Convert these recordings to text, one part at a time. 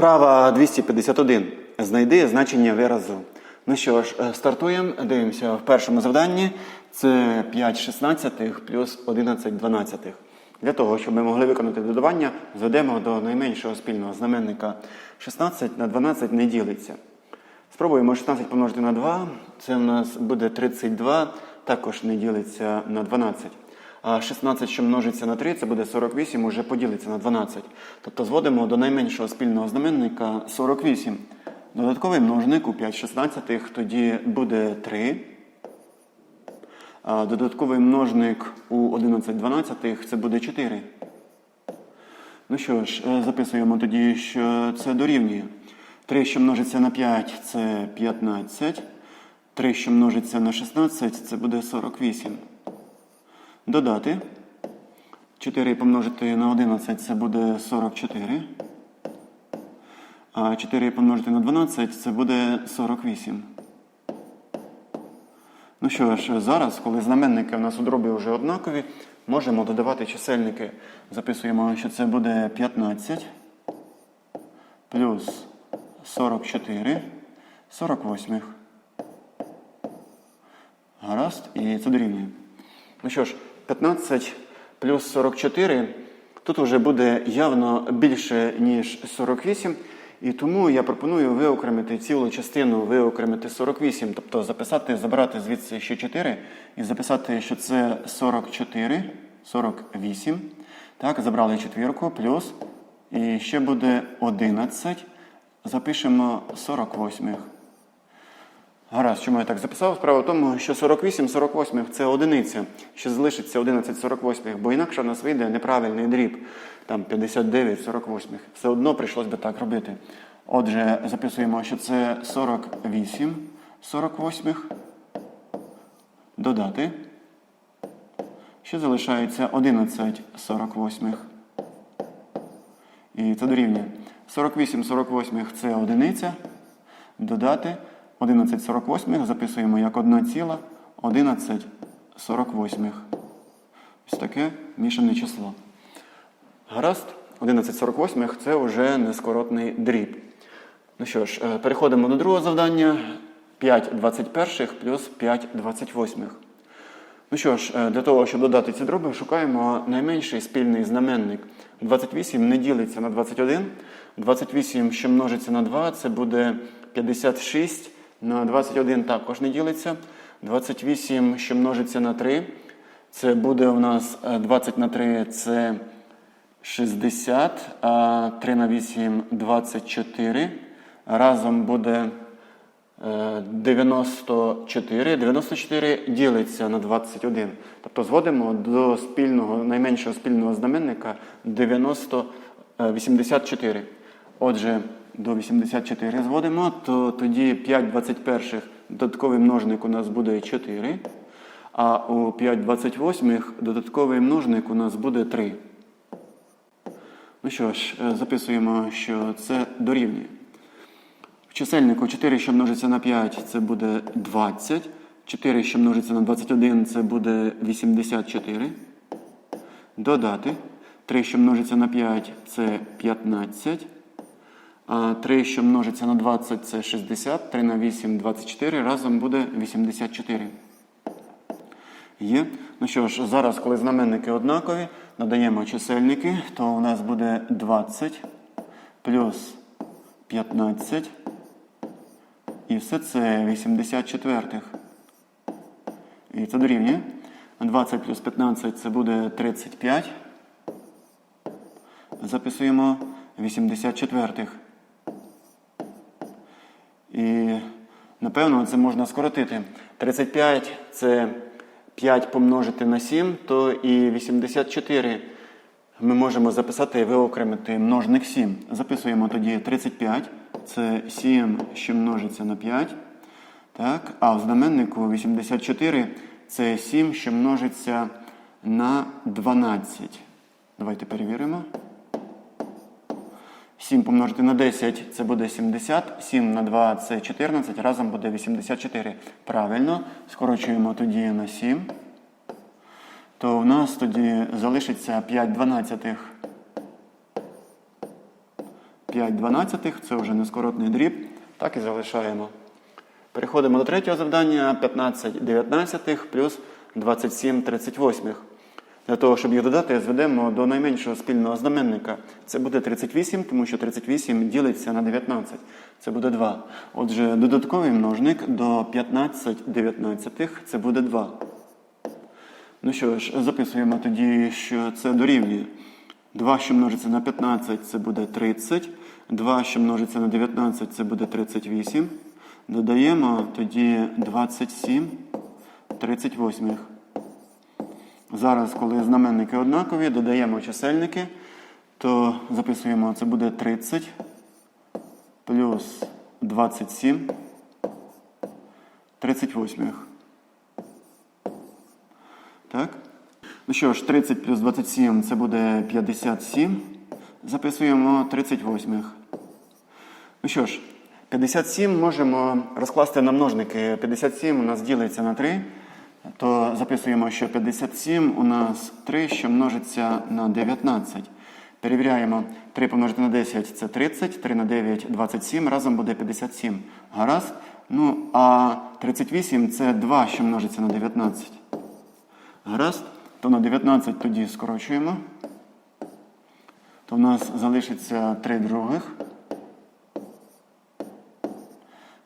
Вправа 251. Знайди значення виразу. Ну що ж, е, стартуємо. Дивимося в першому завданні. Це 5 шістнадцятих плюс 11 дванадцятих. Для того, щоб ми могли виконати додавання, зведемо до найменшого спільного знаменника 16 на 12 не ділиться. Спробуємо 16 помножити на 2. Це в нас буде 32, також не ділиться на 12. А 16, що множиться на 3, це буде 48, уже поділиться на 12. Тобто зводимо до найменшого спільного знаменника 48. Додатковий множник у 5 шістнадцятих тоді буде 3. Додатковий множник у 11 дванадцятих це буде 4. Ну що ж, е, записуємо тоді, що це дорівнює. 3, що множиться на 5, це 15. 3, що множиться на 16, це буде 48. Додати. 4 помножити на 11 це буде 44. А 4 помножити на 12 це буде 48. Ну що ж, зараз, коли знаменники у нас у дробі вже однакові, можемо додавати чисельники. Записуємо, що це буде 15 плюс 44, 48. Гаразд, і це дорівнює. Ну що ж, 15 плюс 44, тут вже буде явно більше, ніж 48. І тому я пропоную виокремити цілу частину, виокремити 48, тобто записати, забрати звідси ще 4 і записати, що це 44, 48. Так, забрали четвірку, плюс. І ще буде 11. Запишемо 48. Гаразд, чому я так записав? Справа в тому, що 48 48 це одиниця. Ще залишиться 11 48, бо інакше в нас вийде неправильний дріб. Там 59 48. Все одно прийшлось би так робити. Отже, записуємо, що це 48 48. Додати. Ще залишається 11 48. І це дорівнює. 48 48 це одиниця. Додати 11 48 записуємо як 1 ціла 11 48. Ось таке мішане число. Гаразд, 11 48 це вже нескоротний дріб. Ну що ж, е, переходимо до другого завдання. 5 21 плюс 5 28. Ну що ж, е, для того, щоб додати ці дроби, шукаємо найменший спільний знаменник. 28 не ділиться на 21. 28, що множиться на 2, це буде 56. На 21 також не ділиться. 28, що множиться на 3, це буде у нас е, 20 на 3 це 60, а 3 на 8 24. Разом буде е, 94. 94 ділиться на 21. Тобто зводимо до спільного, найменшого спільного знаменника 90, е, 84. Отже, до 84 зводимо, то тоді 5 21 додатковий множник у нас буде 4. А у 5 28 додатковий множник у нас буде 3. Ну що ж, е, записуємо, що це дорівнює. В чисельнику 4, що множиться на 5, це буде 20. 4, що множиться на 21, це буде 84. Додати. 3, що множиться на 5, це 15. А 3, що множиться на 20, це 60. 3 на 8 24. Разом буде 84. Є. Ну що ж, зараз, коли знаменники однакові, надаємо чисельники, то у нас буде 20 плюс 15. І все це 84. І це дорівнює. 20 плюс 15 це буде 35. Записуємо 84. І напевно це можна скоротити. 35 це 5 помножити на 7, то і 84 ми можемо записати і виокремити множник 7. Записуємо тоді 35. Це 7, що множиться на 5. Так? А в знаменнику 84 це 7, що множиться на 12. Давайте перевіримо. 7 помножити на 10 це буде 70. 7 на 2 це 14. Разом буде 84. Правильно. Скорочуємо тоді на 7. То у нас тоді залишиться 5 дванадцятих. 5 дванадцятих, це вже нескоротний дріб. Так і залишаємо. Переходимо до третього завдання 15 дев'ятнадцятих плюс 27 38. Для того, щоб їх додати, зведемо до найменшого спільного знаменника. Це буде 38, тому що 38 ділиться на 19. Це буде 2. Отже, додатковий множник до 15 дев'ятнадцятих це буде 2. Ну що ж, записуємо тоді, що це дорівнює. 2, що множиться на 15, це буде 30. 2, що множиться на 19, це буде 38. Додаємо тоді 27 38. Зараз, коли знаменники однакові, додаємо чисельники, то записуємо, це буде 30 плюс 27 38. Так? Ну що ж, 30 плюс 27 це буде 57. Записуємо 38. Ну що ж, 57 можемо розкласти на множники. 57 у нас ділиться на 3. То записуємо, що 57 у нас 3, що множиться на 19. Перевіряємо. 3 помножити на 10 це 30, 3 на 9 27, разом буде 57. Гаразд. Ну, а 38 це 2, що множиться на 19. Гаразд. То на 19 тоді скорочуємо. То в нас залишиться 3 других.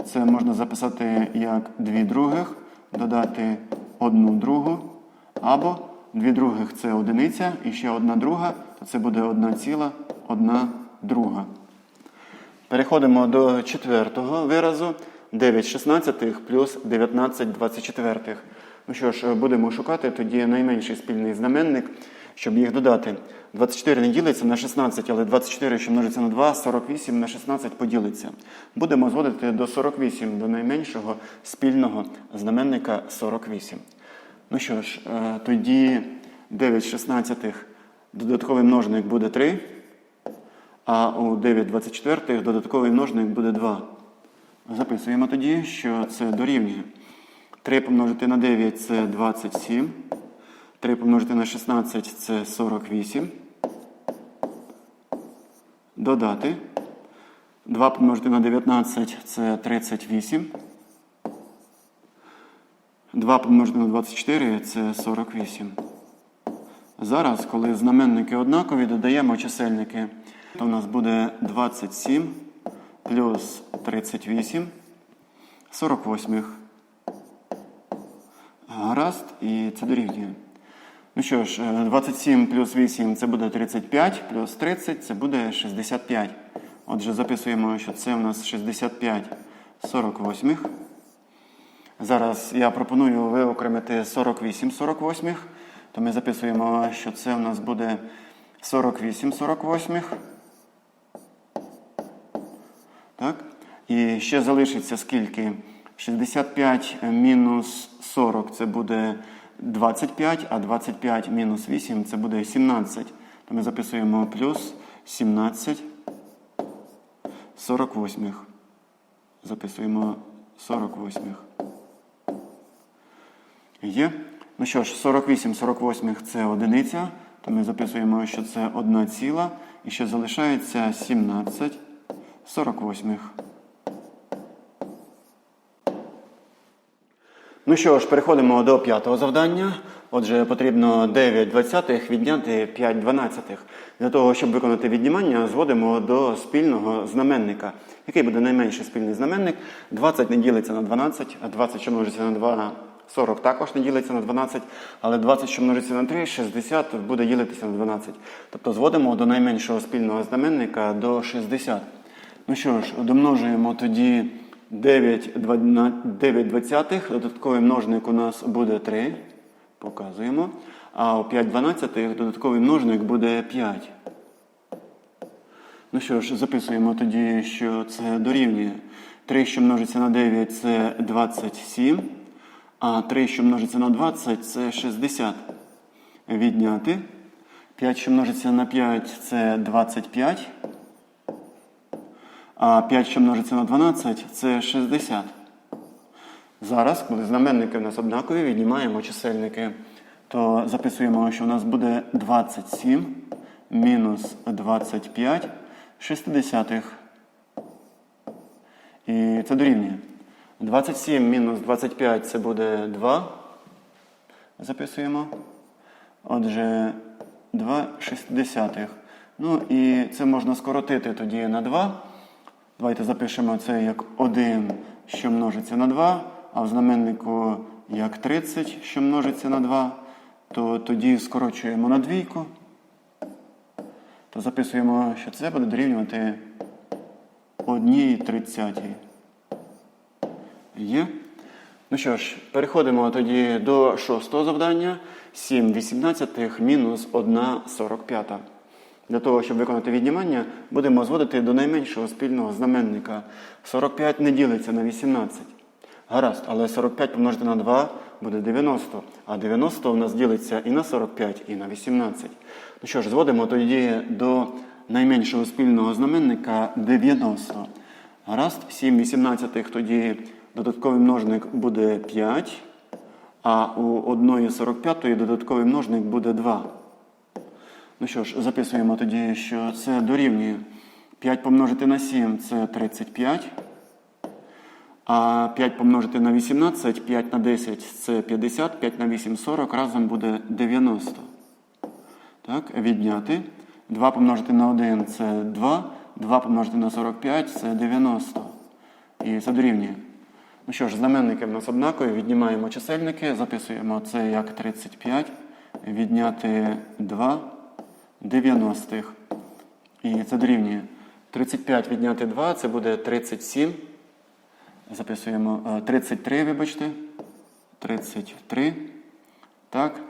Це можна записати як 2 других, додати 1 другу, або дві других це одиниця, і ще одна друга, то це буде одна ціла, одна друга. Переходимо до четвертого виразу. 9 шістнадцятих плюс 19 двадцятичетвертих. Ну що ж, будемо шукати тоді найменший спільний знаменник, щоб їх додати. 24 не ділиться на 16, але 24, що множиться на 2, 48 на 16 поділиться. Будемо зводити до 48, до найменшого спільного знаменника 48. Ну що ж, е, тоді 9 шістнадцятих додатковий множник буде 3, а у 9 24 додатковий множник буде 2. Записуємо тоді, що це дорівнює. 3 помножити на 9 це 27. 3 помножити на 16 це 48. Додати. 2 помножити на 19 це 38. 2 помножити на 24 це 48. Зараз, коли знаменники однакові, додаємо чисельники. То у нас буде 27 плюс 38 48. Гаразд, і це дорівнює. Ну що ж, е, 27 плюс 8 це буде 35, плюс 30 це буде 65. Отже, записуємо, що це у нас 65 48. Зараз я пропоную виокремити 48 48. То ми записуємо, що це у нас буде 48 48. Так? І ще залишиться скільки? 65 мінус 40 це буде 25, а 25 мінус 8 це буде 17. То ми записуємо плюс 17 48. Записуємо 48. Є. Ну що ж, 48 48 це одиниця. То ми записуємо, що це 1 ціла. І ще залишається 17 48. Ну що ж, переходимо до п'ятого завдання. Отже, потрібно 9 двадцятих відняти 5 дванадцятих. Для того, щоб виконати віднімання, зводимо до спільного знаменника. Який буде найменший спільний знаменник? 20 не ділиться на 12, а 20, що множиться на 2, 40 також не ділиться на 12, але 20, що множиться на 3, 60 буде ділитися на 12. Тобто зводимо до найменшого спільного знаменника до 60. Ну що ж, домножуємо тоді 9, 9 двадцятих, додатковий множник у нас буде 3. Показуємо. А у 5 дванадцятих додатковий множник буде 5. Ну що ж, записуємо тоді, що це дорівнює. 3, що множиться на 9, це 27. А 3, що множиться на 20, це 60. Відняти. 5, що множиться на 5, це 25. А 5, що множиться на 12, це 60. Зараз, коли знаменники у нас однакові, віднімаємо чисельники, то записуємо, що у нас буде 27 мінус 25, шістдесятих. І це дорівнює. 27 мінус 25 це буде 2. Записуємо. Отже, 2 шістдесятих. Ну і це можна скоротити тоді на 2. Давайте запишемо це як 1, що множиться на 2, а в знаменнику як 30, що множиться на 2, то тоді скорочуємо на двійку, то записуємо, що це буде дорівнювати 1 тридцятій. Є? Ну що ж, переходимо тоді до шостого завдання. 7 вісімнадцятих мінус 1 45. Для того, щоб виконати віднімання, будемо зводити до найменшого спільного знаменника. 45 не ділиться на 18. Гаразд, але 45 помножити на 2 буде 90. А 90 у нас ділиться і на 45, і на 18. Ну що ж, зводимо тоді до найменшого спільного знаменника 90. Гаразд, 7 18 тоді додатковий множник буде 5, а у 1 45 додатковий множник буде 2. Ну що ж, записуємо тоді, що це дорівнює 5 помножити на 7 це 35. А 5 помножити на 18, 5 на 10 це 50, 5 на 8 40, разом буде 90. Так, відняти. 2 помножити на 1 це 2, 2 помножити на 45 це 90. І це дорівнює. Ну що ж, знаменники в нас однакові, віднімаємо чисельники, записуємо це як 35, відняти 2 90. І це дорівнює. 35 відняти 2, це буде 37. Записуємо е, 33, вибачте. 33. Так.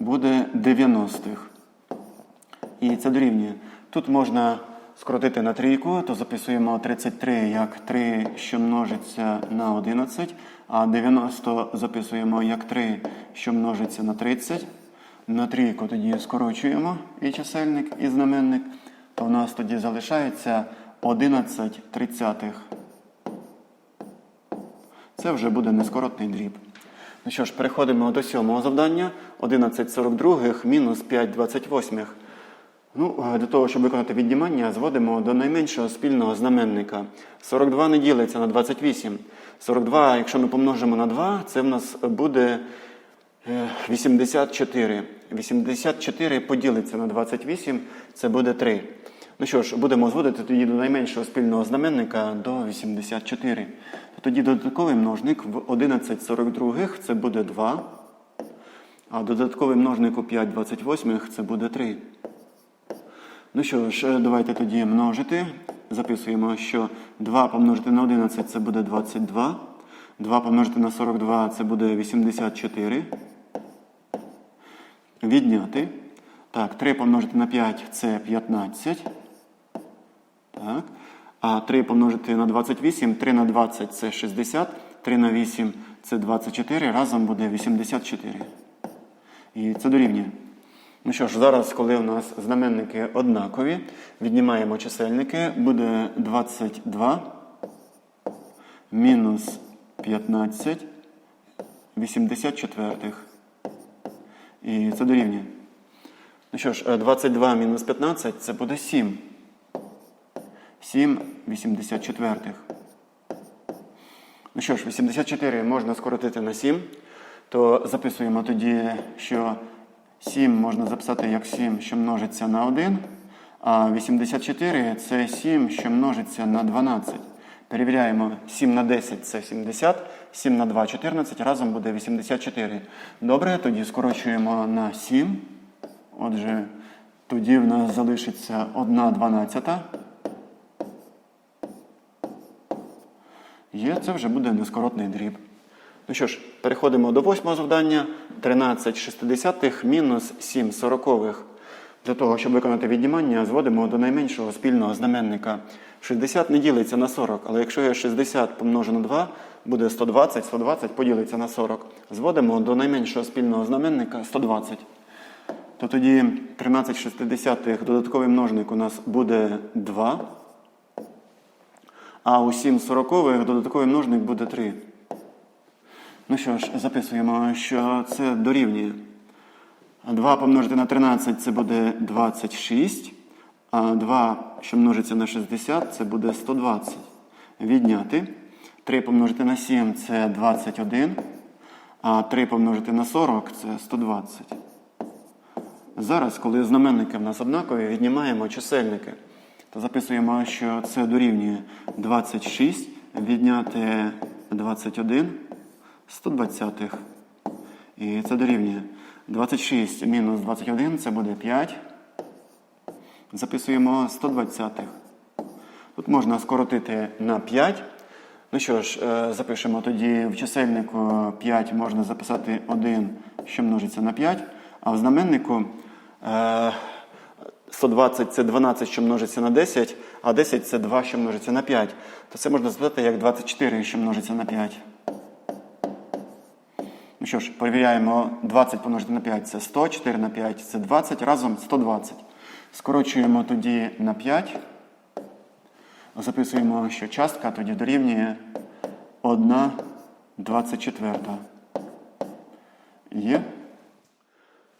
Буде 90-х. І це дорівнює. Тут можна скоротити на трійку, то записуємо 33 як 3, що множиться на 11, а 90 записуємо як 3, що множиться на 30. На трійку тоді скорочуємо і чисельник, і знаменник, то в нас тоді залишається 11 тридцятих. Це вже буде нескоротний дріб. Ну що ж, переходимо до сьомого завдання. 11 42 мінус 5 28. Ну, е, для того, щоб виконати віднімання, зводимо до найменшого спільного знаменника. 42 не ділиться на 28. 42, якщо ми помножимо на 2, це в нас буде 84. 84 поділиться на 28, це буде 3. Ну що ж, будемо зводити тоді до найменшого спільного знаменника до 84. Тоді додатковий множник в 1142 це буде 2, а додатковий множник у 5 28 це буде 3. Ну що ж, е, давайте тоді множити. Записуємо, що 2 помножити на 11 це буде 22. 2 помножити на 42 це буде 84. Відняти. Так, 3 помножити на 5 це 15. Так. А 3 помножити на 28, 3 на 20 це 60, 3 на 8 це 24, разом буде 84. І це дорівнює. Ну що ж, зараз, коли у нас знаменники однакові, віднімаємо чисельники, буде 22 мінус 15 84. І це дорівнює. Ну що ж, е, 22 мінус 15 це буде 7. 7 84. Ну що ж, 84 можна скоротити на 7, то записуємо тоді, що 7 можна записати як 7, що множиться на 1, а 84 це 7, що множиться на 12. Перевіряємо 7 на 10 це 70, 7 на 2 14, разом буде 84. Добре, тоді скорочуємо на 7. Отже, тоді в нас залишиться 1 дванадцята. Є, це вже буде нескоротний дріб. Ну що ж, переходимо до восьмого завдання. 13 шестидесятих мінус 7 сорокових. Для того, щоб виконати віднімання, зводимо до найменшого спільного знаменника. 60 не ділиться на 40, але якщо я 60 помножу на 2, буде 120, 120 поділиться на 40. Зводимо до найменшого спільного знаменника 120. То тоді 13 шестидесятих додатковий множник у нас буде 2. А у 7 сорокових додатковий множник буде 3. Ну що ж, записуємо, що це дорівнює. 2 помножити на 13 це буде 26. А 2, що множиться на 60, це буде 120. Відняти. 3 помножити на 7 це 21. А 3 помножити на 40 це 120. Зараз, коли знаменники в нас однакові, віднімаємо чисельники. То записуємо, що це дорівнює 26, відняти 21, 120. І це дорівнює 26 мінус 21, це буде 5. Записуємо 120. Тут можна скоротити на 5. Ну що ж, е, запишемо тоді в чисельнику 5 можна записати 1, що множиться на 5, а в знаменнику е, 120 це 12, що множиться на 10, а 10 це 2, що множиться на 5. То це можна записати як 24, що множиться на 5. Що ж, перевіряємо 20 помножити на 5 це 100, 4 на 5 це 20, разом 120. Скорочуємо тоді на 5. Записуємо, що частка тоді дорівнює 1 24. Є?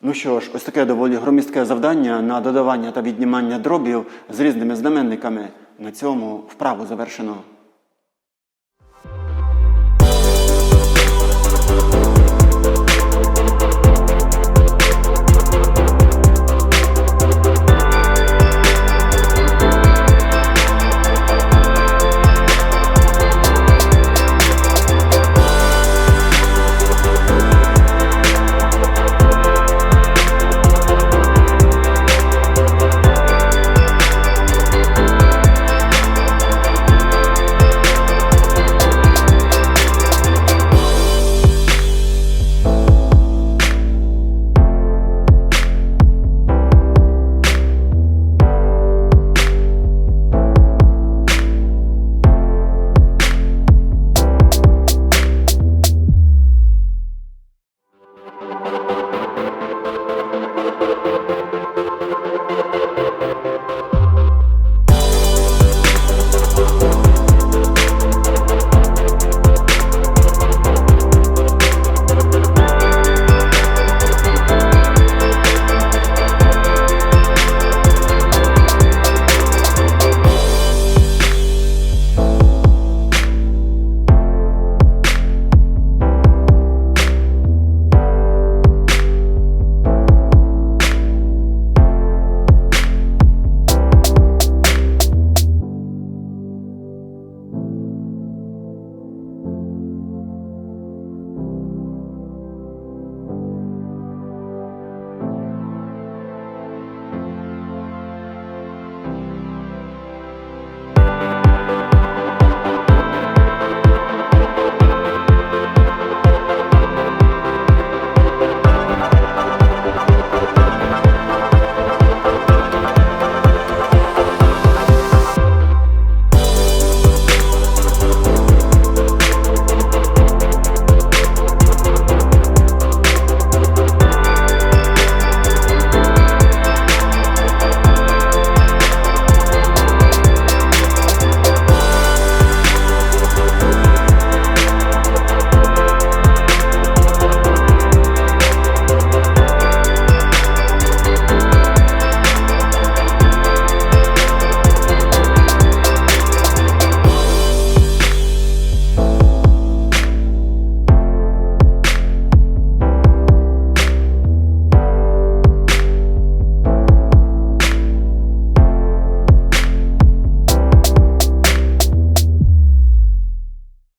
Ну що ж, ось таке доволі громістке завдання на додавання та віднімання дробів з різними знаменниками. На цьому вправу завершено.